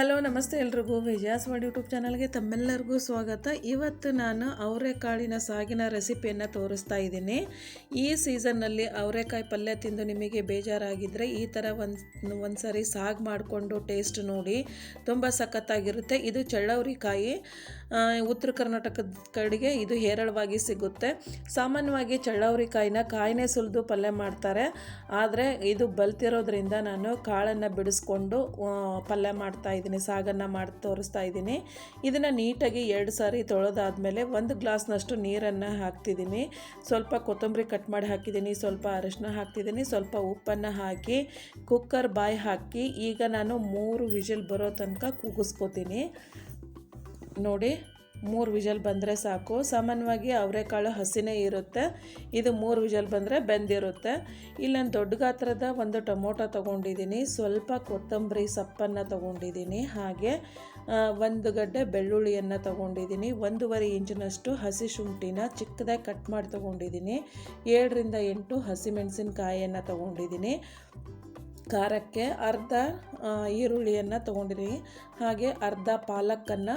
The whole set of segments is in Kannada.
ಹಲೋ, ನಮಸ್ತೆ ಎಲ್ರಿಗೂ. ವಿಜಯಾಸ್ವಾಡ್ ಯೂಟ್ಯೂಬ್ ಚಾನಲ್ಗೆ ತಮ್ಮೆಲ್ಲರಿಗೂ ಸ್ವಾಗತ. ಇವತ್ತು ನಾನು ಅವರೆಕಾಳಿನ ಸಾಗಿನ ರೆಸಿಪಿಯನ್ನು ತೋರಿಸ್ತಾ ಇದ್ದೀನಿ. ಈ ಸೀಸನ್ನಲ್ಲಿ ಅವರೆಕಾಯಿ ಪಲ್ಯ ತಿಂದು ನಿಮಗೆ ಬೇಜಾರಾಗಿದ್ದರೆ ಈ ಥರ ಒಂದು ಒಂದು ಸರಿ ಸಾಗು ಮಾಡಿಕೊಂಡು ಟೇಸ್ಟ್ ನೋಡಿ. ತುಂಬ ಸಖತ್ತಾಗಿರುತ್ತೆ. ಇದು ಚಳ್ಳವರಿಕಾಯಿ ಉತ್ತರ ಕರ್ನಾಟಕದ ಕಡೆಗೆ ಇದು ಹೇರಳವಾಗಿ ಸಿಗುತ್ತೆ. ಸಾಮಾನ್ಯವಾಗಿ ಚಳ್ಳವರಿಕಾಯಿನ ಕಾಯಿನೇ ಸುಲಿದು ಪಲ್ಯ ಮಾಡ್ತಾರೆ. ಆದರೆ ಇದು ಬಲ್ತಿರೋದ್ರಿಂದ ನಾನು ಕಾಳನ್ನು ಬಿಡಿಸ್ಕೊಂಡು ಪಲ್ಯ ಮಾಡ್ತಾ ಇದ್ದೀನಿ. ಸಾಗನ್ನು ಮಾಡಿ ತೋರಿಸ್ತಾ ಇದ್ದೀನಿ. ಇದನ್ನು ನೀಟಾಗಿ ಎರಡು ಸಾರಿ ತೊಳೆದಾದಮೇಲೆ ಒಂದು ಗ್ಲಾಸ್ನಷ್ಟು ನೀರನ್ನು ಹಾಕ್ತಿದ್ದೀನಿ. ಸ್ವಲ್ಪ ಕೊತ್ತಂಬರಿ ಕಟ್ ಮಾಡಿ ಹಾಕಿದ್ದೀನಿ, ಸ್ವಲ್ಪ ಅರಶಿನ ಹಾಕ್ತಿದ್ದೀನಿ, ಸ್ವಲ್ಪ ಉಪ್ಪನ್ನು ಹಾಕಿ, ಕುಕ್ಕರ್ ಬಾಯಿ ಹಾಕಿ ಈಗ ನಾನು ಮೂರು ವಿಷಲ್ ಬರೋ ತನಕ ಕೂಗಿಸ್ಕೋತೀನಿ. ನೋಡಿ. ಮೂರು ವಿಜಲ್ ಬಂದರೆ ಸಾಕು. ಸಾಮಾನ್ಯವಾಗಿ ಅವರೆಕಾಳು ಹಸಿನೇ ಇರುತ್ತೆ. ಇದು ಮೂರು ವಿಜಲ್ ಬಂದರೆ ಬೆಂದಿರುತ್ತೆ. ಇಲ್ಲಿ ನಾನು ದೊಡ್ಡ ಗಾತ್ರದ ಒಂದು ಟೊಮೊಟೊ ತೊಗೊಂಡಿದ್ದೀನಿ. ಸ್ವಲ್ಪ ಕೊತ್ತಂಬರಿ ಸೊಪ್ಪನ್ನು ತೊಗೊಂಡಿದ್ದೀನಿ. ಹಾಗೆ ಒಂದು ಗಡ್ಡೆ ಬೆಳ್ಳುಳ್ಳಿಯನ್ನು ತೊಗೊಂಡಿದ್ದೀನಿ. ಒಂದೂವರೆ ಇಂಚಿನಷ್ಟು ಹಸಿ ಶುಂಠಿನ ಚಿಕ್ಕದಾಗಿ ಕಟ್ ಮಾಡಿ ತೊಗೊಂಡಿದ್ದೀನಿ. ಏಳರಿಂದ ಎಂಟು ಹಸಿಮೆಣಸಿನಕಾಯಿಯನ್ನು ತೊಗೊಂಡಿದ್ದೀನಿ. ಖಾರಕ್ಕೆ ಅರ್ಧ ಈರುಳ್ಳಿಯನ್ನು ತೊಗೊಂಡಿದ್ದೀನಿ ಹಾಗೆ ಅರ್ಧ ಪಾಲಕ್ಕನ್ನು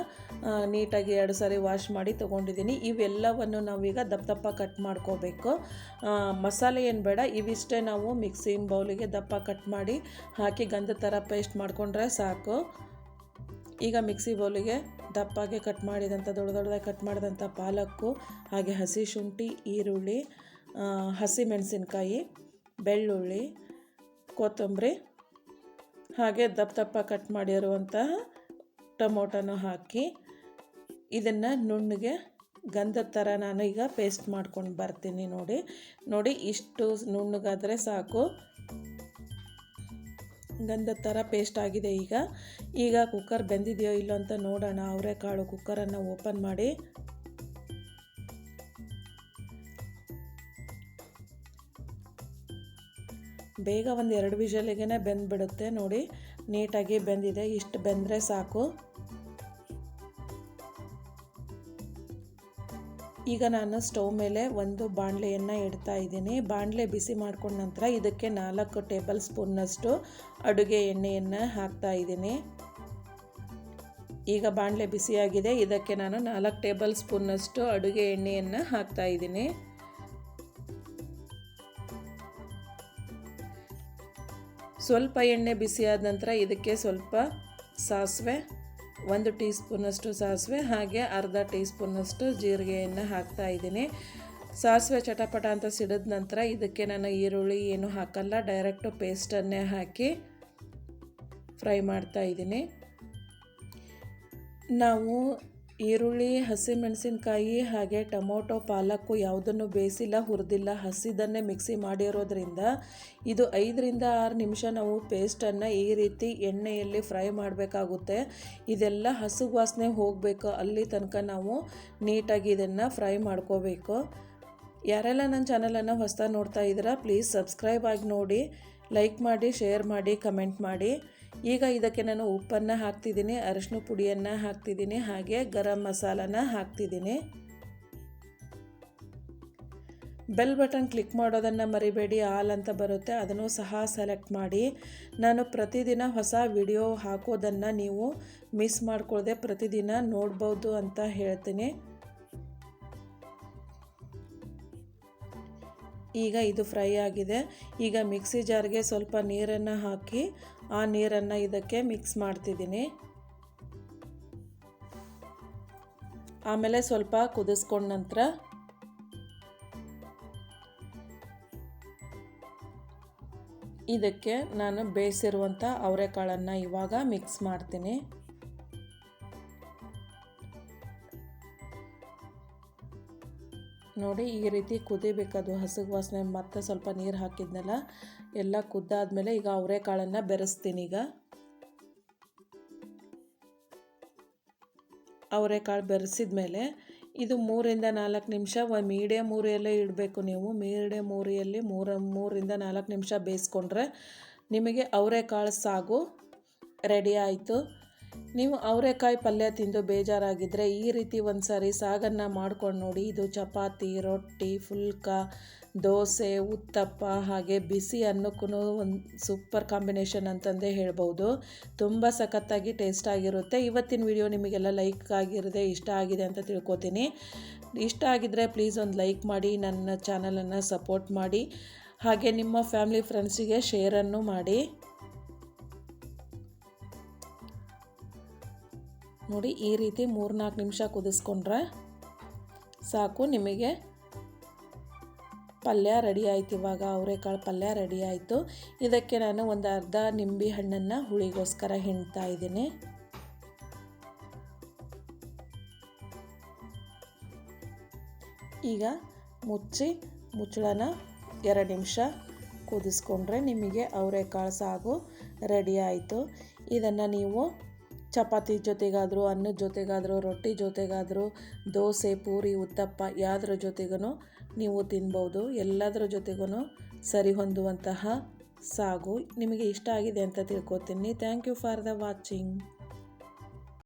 ನೀಟಾಗಿ ಎರಡು ಸಾರಿ ವಾಶ್ ಮಾಡಿ ತೊಗೊಂಡಿದ್ದೀನಿ ಇವೆಲ್ಲವನ್ನು ನಾವೀಗ ದಪ್ಪ ದಪ್ಪ ಕಟ್ ಮಾಡ್ಕೋಬೇಕು. ಮಸಾಲೆ ಏನು ಬೇಡ, ಇವಿಷ್ಟೇ ನಾವು ಮಿಕ್ಸಿಂಗ್ ಬೌಲಿಗೆ ದಪ್ಪ ಕಟ್ ಮಾಡಿ ಹಾಕಿ ಗಂಧ ಥರ ಪೇಸ್ಟ್ ಮಾಡಿಕೊಂಡ್ರೆ ಸಾಕು. ಈಗ ಮಿಕ್ಸಿ ಬೌಲಿಗೆ ದಪ್ಪಾಗೆ ಕಟ್ ಮಾಡಿದಂಥ, ದೊಡ್ಡ ದೊಡ್ಡದಾಗಿ ಕಟ್ ಮಾಡಿದಂಥ ಪಾಲಕ್ಕು, ಹಾಗೆ ಹಸಿ ಶುಂಠಿ, ಈರುಳ್ಳಿ ಹಸಿಮೆಣಸಿನ್ಕಾಯಿ ಹಸಿ ಮೆಣಸಿನ್ಕಾಯಿ, ಬೆಳ್ಳುಳ್ಳಿ ಕೊತ್ತಂಬರಿ, ಹಾಗೆ ದಪ್ಪ ದಪ್ಪ ಕಟ್ ಮಾಡಿರುವಂತಹ ಟೊಮೊಟೊನ ಹಾಕಿ ಇದನ್ನು ನುಣ್ಣಗೆ ಗಂಧದ ಥರ ನಾನು ಈಗ ಪೇಸ್ಟ್ ಮಾಡ್ಕೊಂಡು ಬರ್ತೀನಿ ನೋಡಿ. ನೋಡಿ ಇಷ್ಟು ನುಣ್ಣಗಾದರೆ ಸಾಕು. ಗಂಧದ ಥರ ಪೇಸ್ಟ್ ಆಗಿದೆ ಈಗ. ಈಗ ಕುಕ್ಕರ್ ಬೆಂದಿದೆಯೋ ಇಲ್ಲೋ ಅಂತ ನೋಡೋಣ. ಅವರೆಕಾಳು ಕುಕ್ಕರನ್ನು ಓಪನ್ ಮಾಡಿ. ಬೇಗ ಒಂದು ಎರಡು ವಿಷಲಿಗೆ ಬೆಂದ್ಬಿಡುತ್ತೆ ನೋಡಿ. ನೀಟಾಗಿ ಬೆಂದಿದೆ. ಇಷ್ಟು ಬೆಂದರೆ ಸಾಕು. ಈಗ ನಾನು ಸ್ಟವ್ ಮೇಲೆ ಒಂದು ಬಾಣಲೆಯನ್ನು ಇಡ್ತಾ ಇದ್ದೀನಿ. ಬಾಣಲೆ ಬಿಸಿ ಮಾಡ್ಕೊಂಡ ನಂತರ ಇದಕ್ಕೆ ನಾಲ್ಕು ಟೇಬಲ್ ಸ್ಪೂನ್ನಷ್ಟು ಅಡುಗೆ ಎಣ್ಣೆಯನ್ನು ಹಾಕ್ತಾ ಇದ್ದೀನಿ. ಈಗ ಬಾಣಲೆ ಬಿಸಿಯಾಗಿದೆ. ಇದಕ್ಕೆ ನಾನು ನಾಲ್ಕು ಟೇಬಲ್ ಸ್ಪೂನ್ನಷ್ಟು ಅಡುಗೆ ಎಣ್ಣೆಯನ್ನು ಹಾಕ್ತಾ ಇದ್ದೀನಿ. ಸ್ವಲ್ಪ ಎಣ್ಣೆ ಬಿಸಿಯಾದ ನಂತರ ಇದಕ್ಕೆ ಸ್ವಲ್ಪ ಸಾಸಿವೆ, ಒಂದು ಟೀ ಸ್ಪೂನಷ್ಟು ಸಾಸಿವೆ, ಹಾಗೆ ಅರ್ಧ ಟೀ ಸ್ಪೂನಷ್ಟು ಜೀರಿಗೆಯನ್ನು ಹಾಕ್ತಾ ಇದ್ದೀನಿ. ಸಾಸಿವೆ ಚಟಪಟ ಅಂತ ಸಿಡಿದ ನಂತರ ಇದಕ್ಕೆ ನಾನು ಈರುಳ್ಳಿ ಏನು ಹಾಕಲ್ಲ, ಡೈರೆಕ್ಟು ಪೇಸ್ಟನ್ನೇ ಹಾಕಿ ಫ್ರೈ ಮಾಡ್ತಾ ಇದ್ದೀನಿ. ನಾವು ಈರುಳ್ಳಿ, ಹಸಿಮೆಣಸಿನ್ಕಾಯಿ ಹಾಗೆ ಟೊಮೊಟೊ ಪಾಲಕ್ಕು ಯಾವುದನ್ನು ಬೇಯಿಸಿಲ್ಲ, ಹುರಿದಿಲ್ಲ. ಹಸಿದನ್ನೇ ಮಿಕ್ಸಿ ಮಾಡಿರೋದ್ರಿಂದ ಇದು ಐದರಿಂದ ಆರು ನಿಮಿಷ ನಾವು ಪೇಸ್ಟನ್ನು ಈ ರೀತಿ ಎಣ್ಣೆಯಲ್ಲಿ ಫ್ರೈ ಮಾಡಬೇಕಾಗುತ್ತೆ. ಇದೆಲ್ಲ ಹಸು ವಾಸನೆ ಹೋಗಬೇಕು. ಅಲ್ಲಿ ತನಕ ನಾವು ನೀಟಾಗಿ ಇದನ್ನು ಫ್ರೈ ಮಾಡ್ಕೋಬೇಕು. ಯಾರೆಲ್ಲ ನನ್ನ ಚಾನಲನ್ನು ಹೊಸ್ದಾಗಿ ನೋಡ್ತಾ ಇದ್ದೀರಾ, ಪ್ಲೀಸ್ ಸಬ್ಸ್ಕ್ರೈಬ್ ಆಗಿ ನೋಡಿ. ಲೈಕ್ ಮಾಡಿ ಶೇರ್ ಮಾಡಿ ಕಮೆಂಟ್ ಮಾಡಿ. ಈಗ ಇದಕ್ಕೆ ನಾನು ಉಪ್ಪನ್ನು ಹಾಕ್ತಿದ್ದೀನಿ, ಅರಿಶಿನ ಪುಡಿಯನ್ನು ಹಾಕ್ತಿದ್ದೀನಿ, ಹಾಗೆ ಗರಂ ಮಸಾಲನ ಹಾಕ್ತಿದ್ದೀನಿ. ಬೆಲ್ ಬಟನ್ ಕ್ಲಿಕ್ ಮಾಡೋದನ್ನು ಮರಿಬೇಡಿ, ಆಲ್ ಅಂತ ಬರುತ್ತೆ, ಅದನ್ನು ಸಹ ಸೆಲೆಕ್ಟ್ ಮಾಡಿ. ನಾನು ಪ್ರತಿದಿನ ಹೊಸ ವಿಡಿಯೋ ಹಾಕೋದನ್ನು ನೀವು ಮಿಸ್ ಮಾಡ್ಕೊಳ್ಳದೆ ಪ್ರತಿದಿನ ನೋಡ್ಬೋದು ಅಂತ ಹೇಳ್ತೀನಿ. ಈಗ ಇದು ಫ್ರೈ ಆಗಿದೆ. ಈಗ ಮಿಕ್ಸಿ ಜಾರ್ಗೆ ಸ್ವಲ್ಪ ನೀರನ್ನು ಹಾಕಿ ಆ ನೀರನ್ನು ಇದಕ್ಕೆ ಮಿಕ್ಸ್ ಮಾಡ್ತಿದ್ದೀನಿ. ಆಮೇಲೆ ಸ್ವಲ್ಪ ಕುದಿಸ್ಕೊಂಡ ನಂತರ ಇದಕ್ಕೆ ನಾನು ಬೇಯಿಸಿರುವಂಥ ಅವರೆಕಾಳನ್ನು ಇವಾಗ ಮಿಕ್ಸ್ ಮಾಡ್ತೀನಿ. ನೋಡಿ ಈ ರೀತಿ ಕುದಿಬೇಕದು ಹಸಿಗೆ ವಾಸನೆ, ಮತ್ತೆ ಸ್ವಲ್ಪ ನೀರು ಹಾಕಿದ್ನಲ್ಲ, ಎಲ್ಲ ಕುದ್ದಾದ್ಮೇಲೆ ಈಗ ಅವರೆಕಾಳನ್ನು ಬೆರೆಸ್ತೀನಿ ಈಗ. ಅವರೆಕಾಳು ಬೆರೆಸಿದ ಮೇಲೆ ಇದು ಮೂರಿಂದ ನಾಲ್ಕು ನಿಮಿಷ ಮೀಡಿಯಮ್ ಊರಿಯಲ್ಲೇ ಇಡಬೇಕು ನೀವು. ಮೀಡಿಯಮ್ ಊರಿಯಲ್ಲಿ ಮೂರ, ಮೂರಿಂದ ನಾಲ್ಕು ನಿಮಿಷ ಬೇಯಿಸ್ಕೊಂಡ್ರೆ ನಿಮಗೆ ಅವರೆಕಾಳು ಸಾಗು ರೆಡಿ ಆಯಿತು. ನೀವು ಅವರೆಕಾಯಿ ಪಲ್ಯ ತಿಂದು ಬೇಜಾರಾಗಿದ್ದರೆ ಈ ರೀತಿ ಒಂದು ಸಾರಿ ಸಾಗನ್ನು ಮಾಡ್ಕೊಂಡು ನೋಡಿ. ಇದು ಚಪಾತಿ, ರೊಟ್ಟಿ, ಫುಲ್ಕ, ದೋಸೆ, ಉತ್ತಪ್ಪ ಹಾಗೆ ಬಿಸಿ ಅನ್ನಕ್ಕೂ ಒಂದು ಸೂಪರ್ ಕಾಂಬಿನೇಷನ್ ಅಂತಂದೇ ಹೇಳ್ಬೋದು. ತುಂಬ ಸಖತ್ತಾಗಿ ಟೇಸ್ಟ್ ಆಗಿರುತ್ತೆ. ಇವತ್ತಿನ ವಿಡಿಯೋ ನಿಮಗೆಲ್ಲ ಲೈಕ್ ಆಗಿರದೆ ಇಷ್ಟ ಆಗಿದೆ ಅಂತ ತಿಳ್ಕೊತೀನಿ. ಇಷ್ಟ ಆಗಿದ್ದರೆ ಪ್ಲೀಸ್ ಒಂದು ಲೈಕ್ ಮಾಡಿ, ನನ್ನ ಚಾನಲನ್ನು ಸಪೋರ್ಟ್ ಮಾಡಿ. ಹಾಗೆ ನಿಮ್ಮ ಫ್ಯಾಮಿಲಿ ಫ್ರೆಂಡ್ಸಿಗೆ ಶೇರನ್ನು ಮಾಡಿ. ನೋಡಿ ಈ ರೀತಿ ಮೂರು ನಾಲ್ಕು ನಿಮಿಷ ಕುದಿಸ್ಕೊಂಡ್ರೆ ಸಾಕು. ನಿಮಗೆ ಪಲ್ಯ ರೆಡಿ ಆಯ್ತು ಇವಾಗ. ಅವರೆಕಾಳು ಪಲ್ಯ ರೆಡಿ ಆಯಿತು. ಇದಕ್ಕೆ ನಾನು ಒಂದು ಅರ್ಧ ನಿಂಬೆ ಹಣ್ಣನ್ನು ಹುಳಿಗೋಸ್ಕರ ಹಿಂಡ್ತಾ ಇದ್ದೀನಿ. ಈಗ ಮುಚ್ಚಿ ಮುಚ್ಚಳನ ಎರಡು ನಿಮಿಷ ಕುದಿಸ್ಕೊಂಡ್ರೆ ನಿಮಗೆ ಅವರೆಕಾಳು ಸಾಗು ರೆಡಿ ಆಯಿತು. ಇದನ್ನು ನೀವು ಚಪಾತಿ ಜೊತೆಗಾದರೂ, ಅನ್ನದ ಜೊತೆಗಾದರೂ, ರೊಟ್ಟಿ ಜೊತೆಗಾದರೂ, ದೋಸೆ, ಪೂರಿ, ಉತ್ತಪ್ಪ ಯಾವುದ್ರ ಜೊತೆಗೂ ನೀವು ತಿನ್ಬೋದು. ಎಲ್ಲದರ ಜೊತೆಗೂ ಸರಿ ಹೊಂದುವಂತಹ ಸಾಗು. ನಿಮಗೆ ಇಷ್ಟ ಆಗಿದೆ ಅಂತ ತಿಳ್ಕೊತೀನಿ. Thank you for the watching